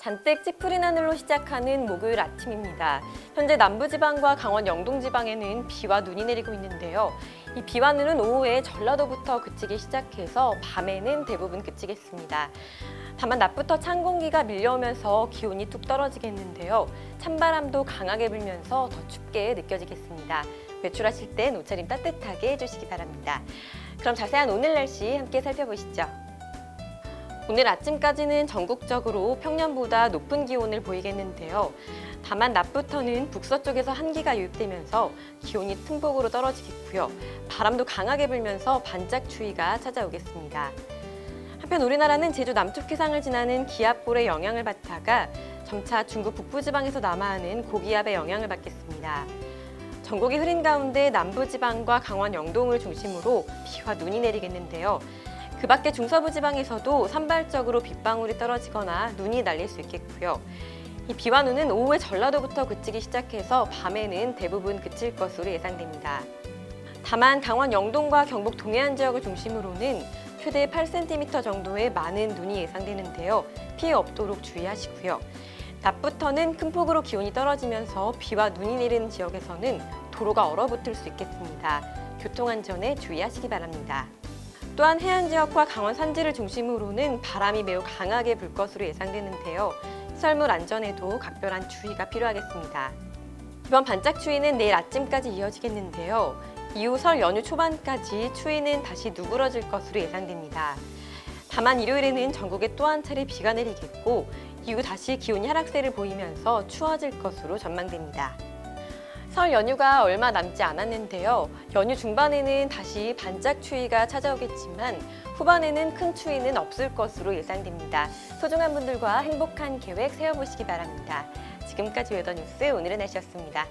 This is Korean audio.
잔뜩 찌푸린 하늘로 시작하는 목요일 아침입니다. 현재 남부지방과 강원 영동지방에는 비와 눈이 내리고 있는데요. 이 비와 눈은 오후에 전라도부터 그치기 시작해서 밤에는 대부분 그치겠습니다. 다만 낮부터 찬 공기가 밀려오면서 기온이 뚝 떨어지겠는데요. 찬바람도 강하게 불면서 더 춥게 느껴지겠습니다. 외출하실 땐 옷차림 따뜻하게 해주시기 바랍니다. 그럼 자세한 오늘 날씨 함께 살펴보시죠. 오늘 아침까지는 전국적으로 평년보다 높은 기온을 보이겠는데요. 다만 낮부터는 북서쪽에서 한기가 유입되면서 기온이 승폭으로 떨어지겠고요. 바람도 강하게 불면서 반짝 추위가 찾아오겠습니다. 한편 우리나라는 제주 남쪽 해상을 지나는 기압골의 영향을 받다가 점차 중국 북부지방에서 남하하는 고기압의 영향을 받겠습니다. 전국이 흐린 가운데 남부지방과 강원 영동을 중심으로 비와 눈이 내리겠는데요. 그 밖에 중서부 지방에서도 산발적으로 빗방울이 떨어지거나 눈이 날릴 수 있겠고요. 이 비와 눈은 오후에 전라도부터 그치기 시작해서 밤에는 대부분 그칠 것으로 예상됩니다. 다만 강원 영동과 경북 동해안 지역을 중심으로는 최대 8cm 정도의 많은 눈이 예상되는데요. 피해 없도록 주의하시고요. 낮부터는 큰 폭으로 기온이 떨어지면서 비와 눈이 내리는 지역에서는 도로가 얼어붙을 수 있겠습니다. 교통안전에 주의하시기 바랍니다. 또한 해안 지역과 강원 산지를 중심으로는 바람이 매우 강하게 불 것으로 예상되는데요. 시설물 안전에도 각별한 주의가 필요하겠습니다. 이번 반짝 추위는 내일 아침까지 이어지겠는데요. 이후 설 연휴 초반까지 추위는 다시 누그러질 것으로 예상됩니다. 다만 일요일에는 전국에 또 한 차례 비가 내리겠고 이후 다시 기온이 하락세를 보이면서 추워질 것으로 전망됩니다. 설 연휴가 얼마 남지 않았는데요. 연휴 중반에는 다시 반짝 추위가 찾아오겠지만 후반에는 큰 추위는 없을 것으로 예상됩니다. 소중한 분들과 행복한 계획 세워보시기 바랍니다. 지금까지 웨더 뉴스 오늘의 날씨였습니다.